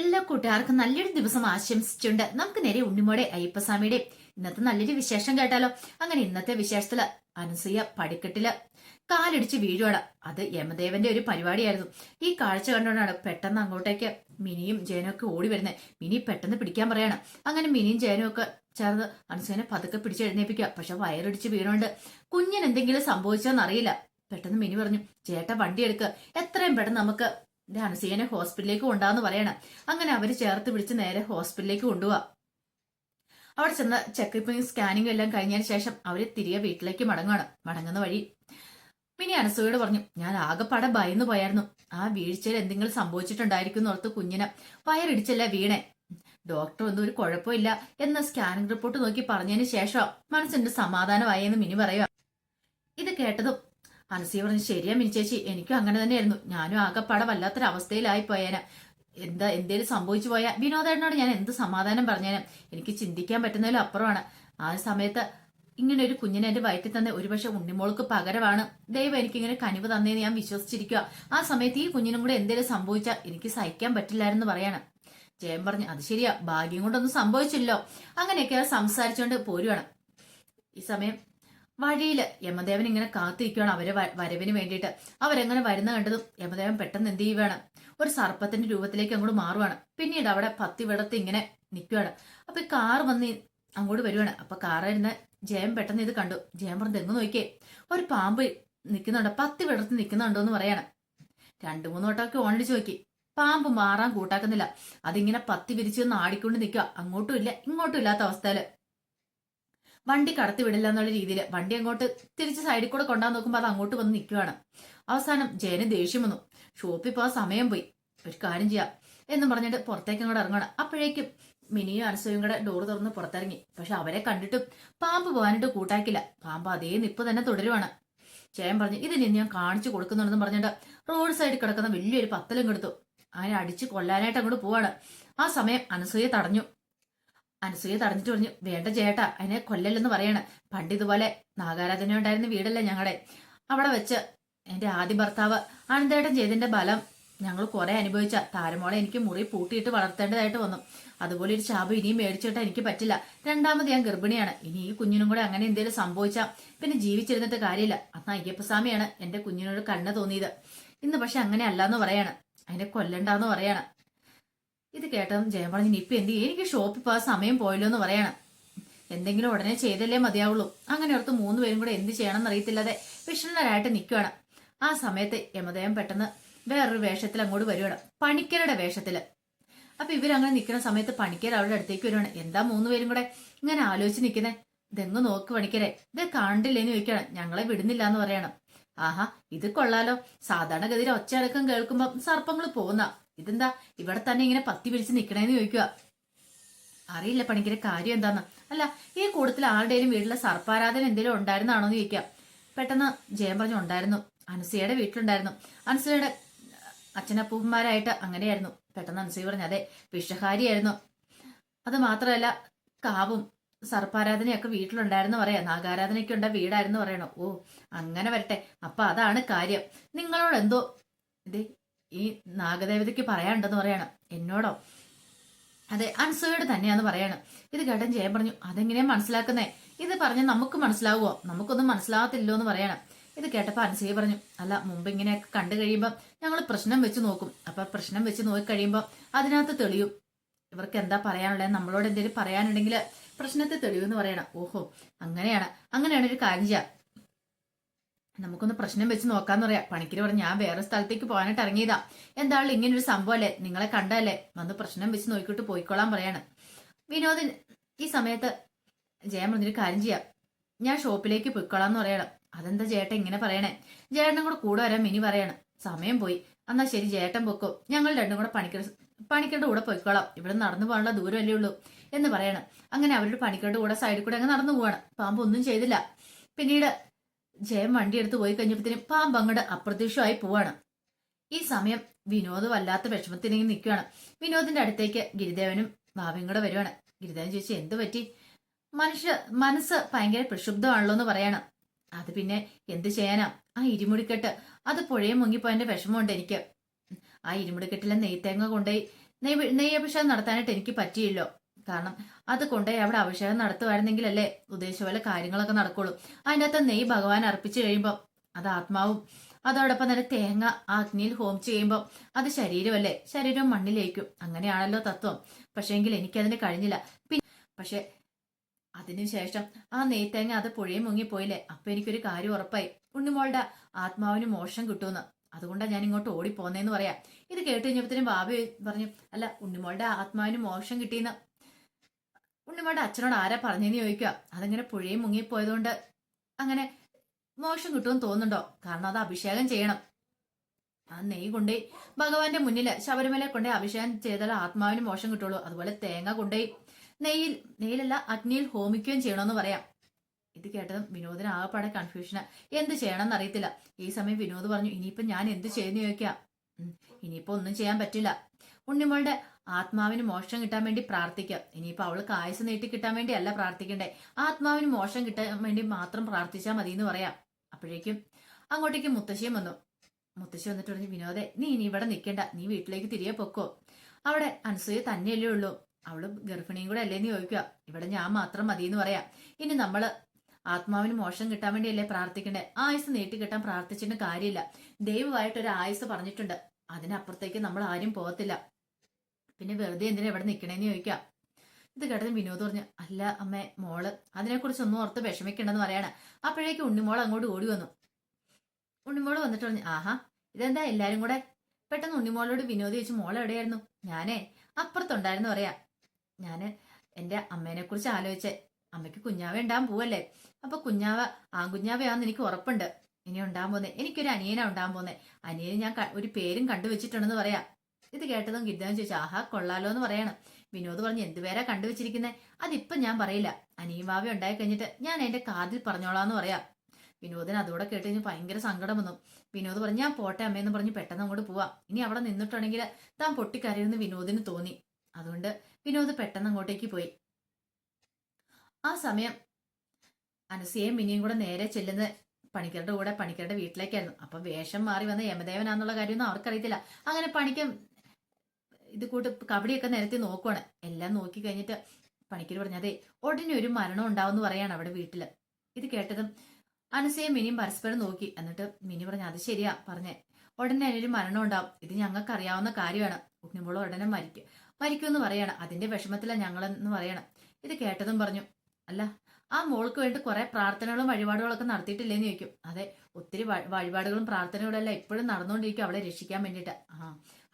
എല്ലാ കൂട്ടുകാർക്കും നല്ലൊരു ദിവസം ആശംസിച്ചുണ്ട്. നമുക്ക് നേരെ ഉണ്ണിമോടെ അയ്യപ്പസ്വാമിയുടെ ഇന്നത്തെ നല്ലൊരു വിശേഷം കേട്ടാലോ? അങ്ങനെ ഇന്നത്തെ വിശേഷത്തിൽ അനുസൂയ പടിക്കെട്ടിൽ കാലിടിച്ച് വീഴുവാണ്. അത് യമദേവന്റെ ഒരു പരിപാടിയായിരുന്നു. ഈ കാഴ്ച കണ്ടുകൊണ്ടാണ് പെട്ടെന്ന് അങ്ങോട്ടേക്ക് മിനിയും ജയനും ഒക്കെ ഓടി വരുന്നത് മിനി പെട്ടെന്ന് പിടിക്കാൻ പറയാണ്. അങ്ങനെ മിനിയും ജയനും ഒക്കെ ചേർന്ന് അനുസൂയനെ പതുക്കെ പിടിച്ചെഴുന്നേപ്പിക്കുക പക്ഷെ വയറിടിച്ച് വീണോണ്ട് കുഞ്ഞിന് എന്തെങ്കിലും സംഭവിച്ചോന്നറിയില്ല. പെട്ടെന്ന് മിനി പറഞ്ഞു ചേട്ടൻ വണ്ടി എടുക്കുക എത്രയും പെട്ടെന്ന് നമുക്ക് എന്റെ ഹോസ്പിറ്റലിലേക്ക് കൊണ്ടാന്ന് പറയണം. അങ്ങനെ അവർ ചേർത്ത് പിടിച്ച് നേരെ ഹോസ്പിറ്റലിലേക്ക് കൊണ്ടുപോവാ അവിടെ ചെന്ന് ചെക്കപ്പിങ് സ്കാനിങ് എല്ലാം കഴിഞ്ഞതിന് ശേഷം അവർ തിരികെ വീട്ടിലേക്ക് മടങ്ങുകയാണ് മടങ്ങുന്ന വഴി. പിന്നെ അനസൂയോട് പറഞ്ഞു ഞാൻ ആകെപ്പാടെ ഭയന്നു പോയായിരുന്നു. ആ വീഴ്ചയിൽ എന്തെങ്കിലും സംഭവിച്ചിട്ടുണ്ടായിരിക്കും ഓർത്ത് കുഞ്ഞിനെ വയറിടിച്ചല്ല വീണേ. ഡോക്ടർ ഒന്നും ഒരു കുഴപ്പമില്ല എന്ന സ്കാനിംഗ് റിപ്പോർട്ട് നോക്കി പറഞ്ഞതിന് ശേഷം മനസ്സിന്റെ സമാധാനമായി എന്ന് മിനി പറയുക ഇത് കേട്ടതും അനസി പറഞ്ഞു ശരിയാ മിനി ചേച്ചി എനിക്കും അങ്ങനെ തന്നെയായിരുന്നു. ഞാനും ആകെപ്പാടെ വല്ലാത്തൊരു അവസ്ഥയിലായി പോയേനെ. എന്താ എന്തേലും സംഭവിച്ചു പോയാ? വിനോദേട്ടനോട് ഞാൻ എന്ത് സമാധാനം പറഞ്ഞേനെ? എനിക്ക് ചിന്തിക്കാൻ പറ്റുന്നതിലും അപ്പുറമാണ്. ആ സമയത്ത് ഇങ്ങനെ ഒരു കുഞ്ഞിനെ എന്റെ വയറ്റിൽ തന്നെ ഒരുപക്ഷെ ഉണ്ണിമോൾക്ക് പകരമാണ്. ദൈവം എനിക്ക് ഇങ്ങനെ കനിവ് തന്നേന്ന് ഞാൻ വിശ്വസിച്ചിരിക്കുക ആ സമയത്ത് ഈ കുഞ്ഞിനും കൂടെ എന്തേലും സംഭവിച്ചാൽ എനിക്ക് സഹിക്കാൻ പറ്റില്ലായിരുന്നു പറയാണ്. ജയൻ പറഞ്ഞു അത് ശരിയാ ഭാഗ്യം കൊണ്ടൊന്നും സംഭവിച്ചില്ലോ അങ്ങനെയൊക്കെ സംസാരിച്ചുകൊണ്ട് പോരുവാണ്. ഈ സമയം വഴിയിൽ യമദേവൻ ഇങ്ങനെ കാത്തിരിക്കുകയാണ് അവരെ വരവിന് വേണ്ടിയിട്ട്. അവരെങ്ങനെ വരുന്ന കണ്ടതും യമദേവൻ പെട്ടെന്ന് എന്ത് ചെയ്യുകയാണ് ഒരു സർപ്പത്തിന്റെ രൂപത്തിലേക്ക് അങ്ങോട്ട് മാറുവാണ്. പിന്നീട് അവിടെ പത്തി വിടത്ത് ഇങ്ങനെ നിൽക്കുകയാണ് അപ്പൊ ഈ കാർ വന്ന് അങ്ങോട്ട് വരുവാണ്. അപ്പൊ കാറായിരുന്ന ജയം പെട്ടെന്ന് ഇത് കണ്ടു. ജയം പറഞ്ഞു തെങ്ങ് നോക്കിയേ ഒരു പാമ്പ് നിൽക്കുന്നുണ്ട് പത്തി വിടർത്ത് നിൽക്കുന്നുണ്ടോ എന്ന് പറയാണ്. രണ്ടു മൂന്ന് വട്ടമൊക്കെ ഓണിടിച്ച് നോക്കി. പാമ്പ് മാറാൻ കൂട്ടാക്കുന്നില്ല. അതിങ്ങനെ പത്തി വിരിച്ചു നാടിക്കൊണ്ട് നിൽക്കുക അങ്ങോട്ടും ഇല്ല ഇങ്ങോട്ടും ഇല്ലാത്ത അവസ്ഥയിൽ. വണ്ടി കടത്തി വിടില്ല എന്നുള്ള രീതിയിൽ വണ്ടി അങ്ങോട്ട് തിരിച്ച് സൈഡിൽ കൂടെ കൊണ്ടാൻ നോക്കുമ്പോൾ അത് അങ്ങോട്ട് വന്ന് നിൽക്കുകയാണ്. അവസാനം ജയന് ദേഷ്യം വന്നു. ഷോപ്പിൽ പോകാൻ സമയം പോയി. ഒരു കാര്യം ചെയ്യാം. എന്ന് പറഞ്ഞിട്ട് പുറത്തേക്ക് അങ്ങോട്ട് ഇറങ്ങണം അപ്പോഴേക്കും മിനിയും അനസയും കൂടെ ഡോർ തുറന്ന് പുറത്തിറങ്ങി. പക്ഷെ അവരെ കണ്ടിട്ടും പാമ്പ് പോകാനിട്ട് കൂട്ടാക്കില്ല. പാമ്പ് അതേ നിപ്പ് തന്നെ തുടരുവാണ്. ജയൻ പറഞ്ഞു ഇതിന് ഞാൻ കാണിച്ചു കൊടുക്കുന്നുണ്ടെന്ന് പറഞ്ഞിട്ട് റോഡ് സൈഡിൽ കിടക്കുന്ന വലിയൊരു പത്തലും കൊടുത്തു അങ്ങനെ അടിച്ച് കൊല്ലാനായിട്ട് അങ്ങോട്ട് പോവാണ്. ആ സമയം അനസൂയ തടഞ്ഞു. അനസൂയ തടഞ്ഞിട്ട് പറഞ്ഞു വേണ്ട ചേട്ടാ അതിനെ കൊല്ലല്ലെന്ന് പറയാണ്. പണ്ട് ഇതുപോലെ നാഗാരാധന ഉണ്ടായിരുന്ന വീടല്ല ഞങ്ങളുടെ അവിടെ വെച്ച് എന്റെ ആദ്യ ഭർത്താവ് അനന്തേട്ടം ചെയ്തതിന്റെ ബലം ഞങ്ങൾ കുറെ അനുഭവിച്ച. താരമോളെ എനിക്ക് മുറി പൂട്ടിയിട്ട് വളർത്തേണ്ടതായിട്ട് വന്നു. അതുപോലെ ഒരു ശാപം ഇനിയും മേടിച്ചിട്ട് എനിക്ക് പറ്റില്ല. രണ്ടാമത് ഞാൻ ഗർഭിണിയാണ്. ഇനി ഈ കുഞ്ഞിനും കൂടെ അങ്ങനെ എന്തെങ്കിലും സംഭവിച്ചാൽ പിന്നെ ജീവിച്ചിരുന്നിട്ട് കാര്യമില്ല. അന്ന് അയ്യപ്പസ്വാമിയാണ് എന്റെ കുഞ്ഞിനോട് കണ്ണ് തോന്നിയത്. ഇന്ന് പക്ഷെ അങ്ങനെ അല്ലാന്ന് പറയാണ്. അതിനെ കൊല്ലണ്ടെന്ന് പറയാണ്. ഇത് കേട്ടതും ജയം പറഞ്ഞു "ഇനി ഇപ്പൊ എന്ത്? എനിക്ക് ഷോപ്പിൽ പോകാൻ സമയം പോയല്ലോ എന്ന് പറയണം. എന്തെങ്കിലും ഉടനെ ചെയ്തല്ലേ മതിയാവുള്ളൂ. അങ്ങനെ ഓർത്ത് മൂന്ന് പേരും കൂടെ എന്ത് ചെയ്യണമെന്ന് അറിയത്തില്ലാതെ വിഷണ്ണരായിട്ട് നിൽക്കുകയാണ് ആ സമയത്ത് യമദേവൻ പെട്ടെന്ന് വേറൊരു വേഷത്തിൽ അങ്ങോട്ട് വരുവാണ്. പണിക്കരുടെ വേഷത്തിൽ. അപ്പൊ ഇവരങ്ങനെ നിൽക്കുന്ന സമയത്ത് പണിക്കർ അവരുടെ അടുത്തേക്ക് വരുവാണ്. എന്താ മൂന്ന് പേരും കൂടെ ഇങ്ങനെ ആലോചിച്ച് നിൽക്കുന്നേ ഇതെങ്ങ് നോക്ക് പണിക്കരെ. ഇത് കണ്ടില്ലേന്ന് ചോദിക്കണം ഞങ്ങളെ വിടുന്നില്ല എന്ന് പറയണം. ആഹാ ഇത് കൊള്ളാലോ. സാധാരണഗതിയിൽ ഒച്ചയടക്കം കേൾക്കുമ്പോ സർപ്പങ്ങൾ പോകുന്ന. ഇതെന്താ? ഇവിടെ തന്നെ ഇങ്ങനെ പത്തി പിടിച്ച് നിക്കണേന്ന് ചോദിക്കുക അറിയില്ല പണിക്കര കാര്യം എന്താന്ന്. അല്ല ഈ കൂട്ടത്തിൽ ആരുടെയും വീട്ടിലെ സർപ്പാരാധന എന്തെങ്കിലും ഉണ്ടായിരുന്നാണോ എന്ന് ചോദിക്കാം. പെട്ടെന്ന് ജയം പറഞ്ഞു ഉണ്ടായിരുന്നു അനുസയുടെ വീട്ടിലുണ്ടായിരുന്നു. അനുസയുടെ അച്ഛനപ്പൂപ്പന്മാരായിട്ട് അങ്ങനെയായിരുന്നു. പെട്ടെന്ന് അനുസയ പറഞ്ഞു അതെ വിഷഹാരിയായിരുന്നു. അത് മാത്രമല്ല കാവും സർപ്പാരാധനയൊക്കെ വീട്ടിലുണ്ടായിരുന്നു പറയാം. നാഗാരാധനയ്ക്ക് ഉണ്ട വീടായിരുന്നു പറയണോ. ഓ അങ്ങനെ വരട്ടെ. അപ്പൊ അതാണ് കാര്യം. നിങ്ങളോട് എന്തോ ഇത് ഈ നാഗദേവതയ്ക്ക് പറയാനുണ്ടെന്ന് പറയണം. എന്നോടോ? അതെ അൺസേർഡ് തന്നെയാന്ന് പറയാണ്. ഇത് കേട്ടൻ ജയം പറഞ്ഞു. അതെങ്ങനെയാ മനസ്സിലാക്കുന്നേ? ഇത് പറഞ്ഞ് നമുക്ക് മനസ്സിലാവുമോ നമുക്കൊന്നും മനസ്സിലാകത്തില്ലോ എന്ന് പറയണം. ഇത് കേട്ടപ്പോ അൻസയ പറഞ്ഞു. അല്ല മുമ്പ് ഇങ്ങനെയൊക്കെ കണ്ടു കഴിയുമ്പോൾ ഞങ്ങൾ പ്രശ്നം വെച്ച് നോക്കും. അപ്പൊ പ്രശ്നം വെച്ച് നോക്കി കഴിയുമ്പോൾ അതിനകത്ത് തെളിയും. ഇവർക്ക് എന്താ പറയാനുള്ളത് നമ്മളോട് എന്തെങ്കിലും പറയാനുണ്ടെങ്കിൽ പ്രശ്നത്തെ തെളിവെന്ന് പറയണം. ഓഹോ അങ്ങനെയാണ്. അങ്ങനെയാണ് ഒരു കാര്യം ചെയ്യാം. നമുക്കൊന്ന് പ്രശ്നം വെച്ച് നോക്കാന്ന് പറയാം പണിക്കര് പറഞ്ഞു ഞാൻ വേറെ സ്ഥലത്തേക്ക് പോകാനായിട്ട് ഇറങ്ങിയതാ. എന്തായാലും ഇങ്ങനെ ഒരു സംഭവമല്ലേ നിങ്ങളെ കണ്ടല്ലേ വന്ന് പ്രശ്നം വെച്ച് നോക്കിയിട്ട് പോയിക്കോളാൻ പറയാണ്. വിനോദൻ ഈ സമയത്ത് ജയൻ പറഞ്ഞൊരു കാര്യം ചെയ്യാം. ഞാൻ ഷോപ്പിലേക്ക് പോയിക്കോളാന്ന് പറയണം. അതെന്താ ചേട്ടൻ ഇങ്ങനെ പറയണേ? ജേട്ടനും കൂടെ കൂടെ വരാൻ മിനി പറയണം. സമയം പോയി. എന്നാ ശരി ചേട്ടൻ പൊക്കോ. ഞങ്ങൾ രണ്ടും കൂടെ പണിക്കർ പണിക്കരുടെ കൂടെ പോയിക്കോളാം. ഇവിടെ നടന്നു പോകാനുള്ള ദൂരമല്ലേ ഉള്ളൂ എന്ന് പറയണം. അങ്ങനെ അവരുടെ പണിക്കരുടെ കൂടെ സൈഡിൽ കൂടെ അങ്ങ് നടന്നു പോവാണ്. പാമ്പ് ഒന്നും ചെയ്തില്ല. പിന്നീട് ജയൻ വണ്ടി എടുത്ത് പോയി കഴിഞ്ഞപ്പോഴത്തേനും പാമ്പ് അങ്ങോട്ട് അപ്രത്യക്ഷമായി പോവാണ്. ഈ സമയം വിനോദ് വല്ലാത്ത വിഷമത്തിനെങ്കിൽ നിൽക്കുകയാണ്. വിനോദിന്റെ അടുത്തേക്ക് ഗിരിദേവനും ഭാവിയും കൂടെ വരുവാണ്. ഗിരിദേവൻ ചോദിച്ചു എന്ത് പറ്റി? മനുഷ്യ മനസ്സ് ഭയങ്കര പ്രക്ഷുബ്ധമാണല്ലോ എന്ന് പറയാണ്. അത് പിന്നെ എന്ത് ചെയ്യാനാ? ആ ഇരുമുടിക്കെട്ട് അത് പുഴയെ മുങ്ങിപ്പോയതിന്റെ വിഷമമുണ്ട് എനിക്ക്. ആ ഇരുമുടിക്കെട്ടിലെ നെയ്ത്തേങ്ങ കൊണ്ടുപോയി നെയ് നെയ്യഭിഷേകം നടത്താനായിട്ട് എനിക്ക് പറ്റിയില്ലോ. കാരണം അത് അവിടെ അഭിഷേകം നടത്തുമായിരുന്നെങ്കിലല്ലേ ഉദ്ദേശിച്ച പോലെ കാര്യങ്ങളൊക്കെ നടക്കുള്ളൂ. അതിനകത്ത് നെയ് ഭഗവാൻ അർപ്പിച്ചു കഴിയുമ്പോൾ അത് ആത്മാവും. അതോടൊപ്പം തന്നെ തേങ്ങ അഗ്നിയിൽ ഹോം ചെയ്യുമ്പോൾ അത് ശരീരമല്ലേ? ശരീരം മണ്ണിലേക്കും. അങ്ങനെയാണല്ലോ തത്വം. പക്ഷേ പക്ഷേങ്കിൽ എനിക്കതിന് കഴിഞ്ഞില്ല. പിന്നെ പക്ഷെ അതിനുശേഷം ആ നെയ്ത്തേങ്ങ അത് പുഴയും മുങ്ങിപ്പോയില്ലേ? അപ്പൊ എനിക്കൊരു കാര്യം ഉറപ്പായി. ഉണ്ണിമോളുടെ ആത്മാവിന് മോശം കിട്ടുമെന്ന്. അതുകൊണ്ടാണ് ഞാൻ ഇങ്ങോട്ട് ഓടിപ്പോന്നേന്ന് പറയാം. ഇത് കേട്ട് കഴിഞ്ഞപ്പോഴത്തേനും ബാബി പറഞ്ഞു അല്ല ഉണ്ണിമോളുടെ ആത്മാവിന് മോശം കിട്ടിയെന്ന് ഉണ്ണിമോളുടെ അച്ഛനോട് ആരാ പറഞ്ഞെന്ന് ചോദിക്കുക. അതങ്ങനെ പുഴയും മുങ്ങിപ്പോയതുകൊണ്ട് അങ്ങനെ മോശം കിട്ടുമെന്ന് തോന്നുന്നുണ്ടോ? കാരണം അത് അഭിഷേകം ചെയ്യണം. ആ നെയ് കൊണ്ടേ ഭഗവാന്റെ മുന്നിൽ ശബരിമല കൊണ്ടേ അഭിഷേകം ചെയ്താൽ ആത്മാവിന് മോശം കിട്ടുള്ളൂ. അതുപോലെ തേങ്ങ കൊണ്ടേ നെയ്യിൽ നെയ്യിലല്ല അഗ്നിയിൽ ഹോമിക്കുകയും ചെയ്യണമെന്ന് പറയാം. ഇത് കേട്ടതും വിനോദിന് ആകെപ്പാടെ കൺഫ്യൂഷന് എന്ത് ചെയ്യണമെന്ന് അറിയത്തില്ല. ഈ സമയം വിനോദ് പറഞ്ഞു ഇനിയിപ്പോ ഞാൻ എന്ത് ചെയ്യുന്നു ചോദിക്കാം ഇനിയിപ്പോ ഒന്നും ചെയ്യാൻ പറ്റില്ല. ഉണ്ണിമോളുടെ ആത്മാവിന് മോശം കിട്ടാൻ വേണ്ടി പ്രാർത്ഥിക്കാം ഇനിയിപ്പോൾ അവൾക്ക് ആയുസ് നീട്ടി കിട്ടാൻ വേണ്ടി അല്ല പ്രാർത്ഥിക്കണ്ടേ. ആത്മാവിന് മോശം കിട്ടാൻ വേണ്ടി മാത്രം പ്രാർത്ഥിച്ചാൽ മതി എന്ന് പറയാം. അപ്പോഴേക്കും അങ്ങോട്ടേക്ക് മുത്തശ്ശിയും വന്നു. മുത്തശ്ശി വന്നിട്ട് പറഞ്ഞു വിനോദേ നീ ഇനി ഇവിടെ നിൽക്കണ്ട. നീ വീട്ടിലേക്ക് തിരികെ പൊക്കോ. അവിടെ അനസൂയ തന്നെയല്ലേ ഉള്ളൂ. അവൾ ഗർഭിണിയും കൂടെ അല്ലേന്ന് ചോദിക്കുക. ഇവിടെ ഞാൻ മാത്രം മതി എന്ന് പറയാം. ഇനി നമ്മൾ ആത്മാവിന് മോശം കിട്ടാൻ വേണ്ടിയല്ലേ പ്രാർത്ഥിക്കണ്ടേ? ആയുസ് നീട്ടി കിട്ടാൻ പ്രാർത്ഥിച്ചിട്ട് കാര്യമില്ല. ദൈവമായിട്ട് ഒരു ആയുസ് പറഞ്ഞിട്ടുണ്ട്. അതിനപ്പുറത്തേക്ക് നമ്മൾ ആരും പോകത്തില്ല. പിന്നെ വെറുതെ എന്തിനാ ഇവിടെ നിൽക്കണേന്ന് ചോദിക്കാം. ഇത് കേട്ടത് വിനോദ് പറഞ്ഞു അല്ല അമ്മ മോൾ അതിനെക്കുറിച്ച് ഒന്നും ഓർത്ത് വിഷമിക്കണ്ടെന്ന് പറയാണ്. അപ്പോഴേക്ക് ഉണ്ണിമോൾ അങ്ങോട്ട് ഓടി വന്നു. ഉണ്ണിമോൾ വന്നിട്ട് പറഞ്ഞു ആഹാ ഇതെന്താ എല്ലാരും കൂടെ? പെട്ടെന്ന് ഉണ്ണിമോളോട് വിനോദ് ചോദിച്ചു മോൾ എവിടെയായിരുന്നു? ഞാനേ അപ്പുറത്തുണ്ടായിരുന്നു പറയാ. ഞാൻ എന്റെ അമ്മേനെ കുറിച്ച് ആലോചിച്ചേ. അമ്മയ്ക്ക് കുഞ്ഞാവ ഉണ്ടാകാൻ പോവല്ലേ. അപ്പൊ കുഞ്ഞാവ ആ ആൺകുഞ്ഞാവയാന്ന് എനിക്ക് ഉറപ്പുണ്ട്. ഇനി ഉണ്ടാൻ പോന്നെ എനിക്കൊരു അനിയനാ ഉണ്ടാൻ പോന്നെ അനിയന് ഞാൻ ഒരു പേരും കണ്ടുവച്ചിട്ടുണ്ടെന്ന് പറയാം. ഇത് കേട്ടതും ഗിരിധവൻ ചോദിച്ചു ആഹാ കൊള്ളാലോ എന്ന് പറയണം. വിനോദ് പറഞ്ഞു എന്ത് പേരാ കണ്ടുവച്ചിരിക്കുന്നത് അതിപ്പം ഞാൻ പറയില്ല. അനിയും ഭാവി ഉണ്ടായി കഴിഞ്ഞിട്ട് ഞാൻ എന്റെ കാതിൽ പറഞ്ഞോളാന്ന് പറയാം. വിനോദിന് അതോടെ കേട്ട് കഴിഞ്ഞ് ഭയങ്കര സങ്കടം വന്നു. വിനോദ് പറഞ്ഞു ഞാൻ പോട്ടെ അമ്മയെന്ന് പറഞ്ഞ് പെട്ടെന്ന് അങ്ങോട്ട് പോവാം. ഇനി അവിടെ നിന്നിട്ടുണ്ടെങ്കിൽ താൻ പൊട്ടിക്കരയുമെന്ന് വിനോദിന് തോന്നി. അതുകൊണ്ട് വിനോദ് പെട്ടെന്ന് അങ്ങോട്ടേക്ക് പോയി. ആ സമയം അനുസയും മിനിയും കൂടെ നേരെ ചെല്ലുന്ന പണിക്കരുടെ കൂടെ പണിക്കരുടെ വീട്ടിലേക്കായിരുന്നു. അപ്പൊ വേഷം മാറി വന്ന യമദേവനാന്നുള്ള കാര്യമൊന്നും അവർക്കറിയത്തില്ല. അങ്ങനെ പണിക്ക് ഇത് കൂട്ട് കബഡിയൊക്കെ നിരത്തി നോക്കുവാണ്. എല്ലാം നോക്കി കഴിഞ്ഞിട്ട് പണിക്കർ പറഞ്ഞു ഉടനെ ഒരു മരണം ഉണ്ടാവും എന്ന് പറയാണ് അവിടെ വീട്ടിൽ ഇത് കേട്ടതും അനസയും മിനിയും പരസ്പരം നോക്കി. എന്നിട്ട് മിനി പറഞ്ഞു അത് ശരിയാ പറഞ്ഞേ. ഉടനെ അതിനൊരു മരണം ഉണ്ടാവും. ഇത് ഞങ്ങൾക്ക് അറിയാവുന്ന കാര്യമാണ്. ഉണ്ണിമോൾ ഉടനെ മരിക്കും. മരിക്കും എന്ന് പറയണം. അതിന്റെ വിഷമത്തിലാണ് ഞങ്ങളെന്ന് പറയണം. ഇത് കേട്ടതും പറഞ്ഞു അല്ല ആ മോൾക്ക് വേണ്ടി കുറെ പ്രാർത്ഥനകളും വഴിപാടുകളൊക്കെ നടത്തിയിട്ടില്ലേന്ന് ചോദിക്കും. അതെ ഒത്തിരി വഴിപാടുകളും പ്രാർത്ഥനകളും എല്ലാം ഇപ്പോഴും നടന്നുകൊണ്ടിരിക്കും അവളെ രക്ഷിക്കാൻ വേണ്ടിട്ട് ആ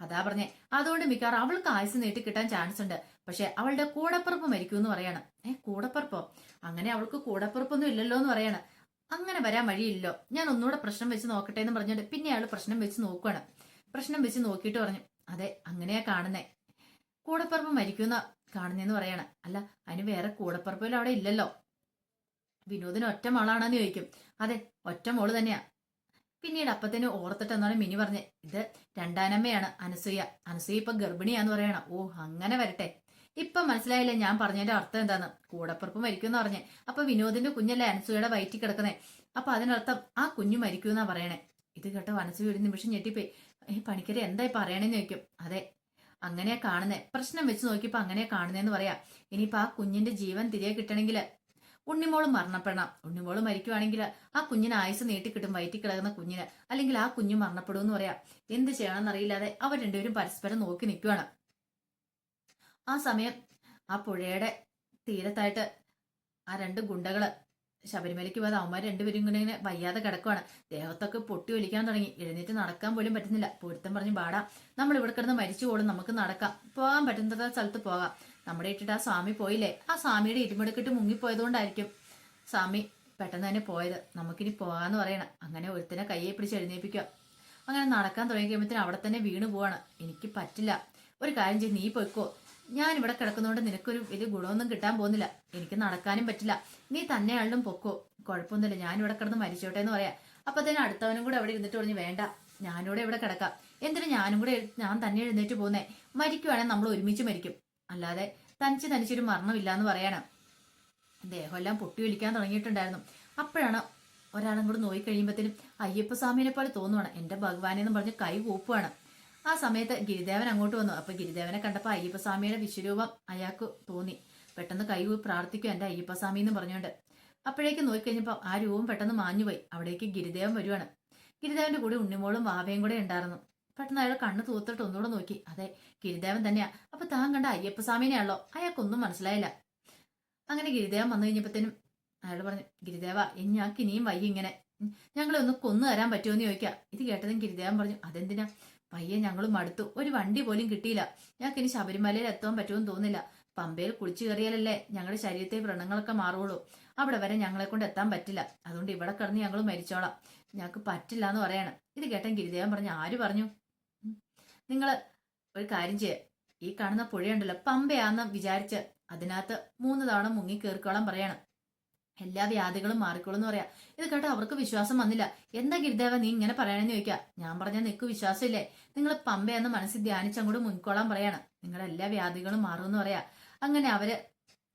അതാ പറഞ്ഞേ. അതുകൊണ്ട് മിക്കവാറും അവൾക്ക് ആയുസ് നീട്ടി കിട്ടാൻ ചാൻസ് ഉണ്ട്. പക്ഷെ അവളുടെ കൂടപ്പുറപ്പ് മരിക്കും എന്ന് പറയാണ്. ഏ കൂടപ്പുറപ്പോ? അങ്ങനെ അവൾക്ക് കൂടപ്പുറപ്പൊന്നും ഇല്ലല്ലോ എന്ന് പറയാണ്. അങ്ങനെ വരാൻ വഴിയില്ലല്ലോ. ഞാൻ ഒന്നുകൂടെ പ്രശ്നം വെച്ച് നോക്കട്ടെ എന്ന് പറഞ്ഞിട്ട് പിന്നെ അയാൾ പ്രശ്നം വെച്ച് നോക്കുകയാണ് പ്രശ്നം വെച്ച് നോക്കിയിട്ട് പറഞ്ഞു അതെ അങ്ങനെയാ കാണുന്നേ. കൂടപ്പുറപ്പ് മരിക്കുന്ന കാണുന്നേന്ന് പറയാണ്. അല്ല അതിന് വേറെ കൂടപ്പുറപ്പിലും അവിടെ ഇല്ലല്ലോ. വിനോദിന് ഒറ്റ മോളാണെന്ന് ചോദിക്കും. അതെ ഒറ്റ മോൾ തന്നെയാ. പിന്നീട് അപ്പത്തിന് ഓർത്തിട്ട് എന്നാണ് മിനി പറഞ്ഞത് ഇത് രണ്ടാനമ്മയാണ് അനസൂയ. അനസൂയ ഇപ്പൊ ഗർഭിണിയാന്ന് പറയണം. ഓ അങ്ങനെ വരട്ടെ. ഇപ്പൊ മനസ്സിലായില്ല ഞാൻ പറഞ്ഞതിന്റെ അർത്ഥം എന്താന്ന്? കൂടപ്പുറപ്പ് മരിക്കും എന്ന് പറഞ്ഞേ. അപ്പൊ വിനോദിന്റെ കുഞ്ഞല്ലേ അനസൂയയുടെ വയറ്റിൽ കിടക്കുന്നേ? അപ്പൊ അതിനർത്ഥം ആ കുഞ്ഞു മരിക്കുമെന്നാ പറയണേ. ഇത് കേട്ടോ അനസൂയ ഒരു നിമിഷം ഞെട്ടിപ്പോയി. ഈ പണിക്കരെ എന്തായി പറയണേന്ന് ചോദിക്കും. അതെ അങ്ങനെയാ കാണുന്നേ. പ്രശ്നം വെച്ച് നോക്കിയപ്പോ അങ്ങനെയാ കാണുന്നേന്ന് പറയാ. ഇനിയിപ്പോ ആ കുഞ്ഞിന്റെ ജീവൻ തിരികെ കിട്ടണമെങ്കിൽ ഉണ്ണിമോൾ മരണപ്പെടണം. ഉണ്ണിമോൾ മരിക്കുവാണെങ്കിൽ ആ കുഞ്ഞിന് ആയുസ് നീട്ടിക്കിട്ടും വയറ്റിൽ കിടക്കുന്ന കുഞ്ഞിന്. അല്ലെങ്കിൽ ആ കുഞ്ഞ് മരണപ്പെടുമെന്ന് പറയാം. എന്ത് ചെയ്യണമെന്ന് അറിയില്ലാതെ അവർ രണ്ടുപേരും പരസ്പരം നോക്കി നിൽക്കുവാണ്. ആ സമയം ആ പുഴയുടെ തീരത്തായിട്ട് ആ രണ്ട് ഗുണ്ടകൾ ശബരിമലയ്ക്ക് പോയത് അവന്മാർ രണ്ടുപേരും കൂടെ ഇങ്ങനെ വയ്യാതെ കിടക്കുവാണ്. ദേഹത്തൊക്കെ പൊട്ടി ഒലിക്കാൻ തുടങ്ങി. എഴുന്നേറ്റ് നടക്കാൻ പോലും പറ്റുന്നില്ല. പൊരുത്തം പറഞ്ഞ് പാടാം. നമ്മൾ ഇവിടെ കിടന്ന് മരിച്ചു പോലും നമുക്ക് നടക്കാം. പോകാൻ പറ്റുന്ന സ്ഥലത്ത് പോകാം. നമ്മുടെ ഇട്ടിട്ട് ആ സ്വാമി പോയില്ലേ? ആ സ്വാമിയുടെ ഇരുമെടുക്കിട്ട് മുങ്ങിപ്പോയതുകൊണ്ടായിരിക്കും സ്വാമി പെട്ടെന്ന് തന്നെ പോയത്. നമുക്കിനി പോകാന്ന് പറയണം. അങ്ങനെ ഒരുത്തിനെ കയ്യെ പിടിച്ച് എഴുന്നേൽപ്പിക്കുക. അങ്ങനെ നടക്കാൻ തുടങ്ങി അവിടെ തന്നെ വീണു പോവാണ്. എനിക്ക് പറ്റില്ല. ഒരു കാര്യം ചെയ്ത് നീ പൊയ്ക്കോ. ഞാൻ ഇവിടെ കിടക്കുന്നതുകൊണ്ട് നിനക്കൊരു വലിയ ഗുണമൊന്നും കിട്ടാൻ പോകുന്നില്ല. എനിക്ക് നടക്കാനും പറ്റില്ല. നീ തന്നെ ആളും പൊക്കോ. കുഴപ്പമൊന്നുമില്ല. ഞാൻ ഇവിടെ കിടന്ന് മരിച്ചോട്ടെ എന്ന് പറയാം. അപ്പൊ തന്നെ അടുത്തവനും കൂടെ അവിടെ ഇരുന്നിട്ട് പറഞ്ഞു വേണ്ട. ഞാനിവിടെ ഇവിടെ കിടക്കാം. എന്തിനു ഞാനും കൂടെ ഞാൻ തന്നെ എഴുന്നേറ്റ് പോകുന്നേ? മരിക്കുവാണെങ്കിൽ നമ്മൾ ഒരുമിച്ച് മരിക്കും. അല്ലാതെ തനിച്ച് തനിച്ചൊരു മരണമില്ല എന്ന് പറയണം. ദേഹമെല്ലാം പൊട്ടി വിളിക്കാൻ തുടങ്ങിയിട്ടുണ്ടായിരുന്നു. അപ്പോഴാണ് ഒരാളും കൂടെ നോയി കഴിയുമ്പോഴത്തേനും അയ്യപ്പ സ്വാമിനെ പോലെ തോന്നുവാണ്. എന്റെ ഭഗവാനെ എന്ന് പറഞ്ഞ് കൈ കൂപ്പുവാണ്. ആ സമയത്ത് ഗിരിദേവൻ അങ്ങോട്ട് വന്നു. അപ്പൊ ഗിരിദേവനെ കണ്ടപ്പോൾ അയ്യപ്പസ്വാമിയുടെ വിശ്വരൂപം അയാൾക്ക് തോന്നി. പെട്ടെന്ന് കൈ പ്രാർത്ഥിക്കും എന്റെ അയ്യപ്പസ്വാമി എന്ന് പറഞ്ഞുകൊണ്ട്. അപ്പോഴേക്ക് നോക്കിക്കഴിഞ്ഞപ്പോൾ ആ രൂപം പെട്ടെന്ന് മാഞ്ഞുപോയി. അവിടേക്ക് ഗിരിദേവൻ വരുവാണ്. ഗിരിദേവന്റെ കൂടെ ഉണ്ണിമോളും വാവയും കൂടെ ഉണ്ടായിരുന്നു. പെട്ടെന്ന് അയാൾ കണ്ണ് തൂത്തിട്ട് ഒന്നുകൂടെ നോക്കി. അതെ ഗിരിദേവൻ തന്നെയാ. അപ്പൊ താൻ കണ്ട അയ്യപ്പസ്വാമിനെയാണല്ലോ. അയാൾക്കൊന്നും മനസ്സിലായില്ല. അങ്ങനെ ഗിരിദേവൻ വന്നു കഴിഞ്ഞപ്പോഴത്തേനും അയാൾ പറഞ്ഞു ഗിരിദേവ ഞങ്ങൾക്ക് ഇനിയും വയ്യ ഇങ്ങനെ. ഞങ്ങളെ ഒന്ന് കൊന്നു തരാൻ പറ്റുമോ എന്ന് ചോദിക്കാം. ഇത് കേട്ടതും ഗിരിദേവൻ പറഞ്ഞു അതെന്തിനാ? പയ്യെ ഞങ്ങളും മടുത്തു. ഒരു വണ്ടി പോലും കിട്ടിയില്ല. ഞങ്ങൾക്ക് ഇനി ശബരിമലയിൽ എത്താൻ പറ്റുമെന്ന് തോന്നില്ല പമ്പയിൽ കുളിച്ചു കയറിയാലല്ലേ ഞങ്ങളുടെ ശരീരത്തെ വ്രണങ്ങളൊക്കെ മാറുള്ളൂ അവിടെ വരെ ഞങ്ങളെ കൊണ്ട് എത്താൻ പറ്റില്ല. അതുകൊണ്ട് ഇവിടെ കിടന്ന് ഞങ്ങൾ മരിച്ചോളാം. ഞങ്ങൾക്ക് പറ്റില്ല എന്ന് പറയണം. ഇത് കേട്ടൻ ഗിരിദേവൻ പറഞ്ഞു ആര് പറഞ്ഞു? നിങ്ങൾ ഒരു കാര്യം ചെയ്യ. ഈ കാണുന്ന പുഴയുണ്ടല്ലോ പമ്പയാന്ന് വിചാരിച്ച് അതിനകത്ത് മൂന്ന് തവണ മുങ്ങി കയറിക്കോളാൻ പറയാണ്. എല്ലാ വ്യാധികളും മാറിക്കോളും എന്ന് പറയാ. ഇത് കേട്ടോ അവർക്ക് വിശ്വാസം വന്നില്ല. എന്താ ഗിരിദേവ നീ ഇങ്ങനെ പറയണെന്ന് ചോദിക്കാം? ഞാൻ പറഞ്ഞാൽ നിനക്ക് വിശ്വാസമില്ലേ? നിങ്ങൾ പമ്പയെന്ന് മനസ്സിൽ ധ്യാനിച്ചങ്ങോട്ട് മുങ്ങിക്കോളാൻ പറയാണ്. നിങ്ങളുടെ എല്ലാ വ്യാധികളും മാറുമെന്ന് പറയാ. അങ്ങനെ അവർ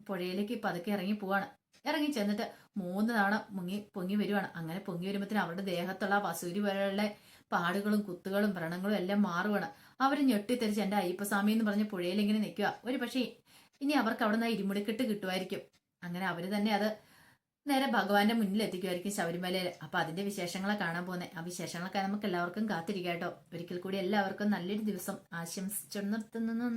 പുഴയിലേക്ക് പതുക്കെ ഇറങ്ങി പോവാണ്. ഇറങ്ങി ചെന്നിട്ട് മൂന്ന് തവണ മുങ്ങി പൊങ്ങി വരുവാണ്. അങ്ങനെ പൊങ്ങി വരുമ്പത്തിന് അവരുടെ ദേഹത്തുള്ള വസൂരി പോലുള്ള പാടുകളും കുത്തുകളും വ്രണങ്ങളും എല്ലാം മാറുവാണ്. അവർ ഞെട്ടിത്തെറിച്ച് എന്റെ അയ്യപ്പസ്വാമി എന്ന് പറഞ്ഞ പുഴയിൽ ഇങ്ങനെ നിൽക്കുക ഒരു പക്ഷേ ഇനി അവർക്ക് അവിടെ നിന്ന് ഇരുമുടിക്കെട്ട് കിട്ടുമായിരിക്കും. അങ്ങനെ അവർ തന്നെ അത് നേരെ ഭഗവാന്റെ മുന്നിൽ എത്തിക്കുമായിരിക്കും ശബരിമലയിൽ. അപ്പൊ അതിന്റെ വിശേഷങ്ങളെ കാണാൻ പോകുന്നത് ആ വിശേഷങ്ങളൊക്കെ നമുക്ക് എല്ലാവർക്കും കാത്തിരിക്കാം കേട്ടോ. ഒരിക്കൽ കൂടി എല്ലാവർക്കും നല്ലൊരു ദിവസം ആശംസിച്ചു നിർത്തുന്നു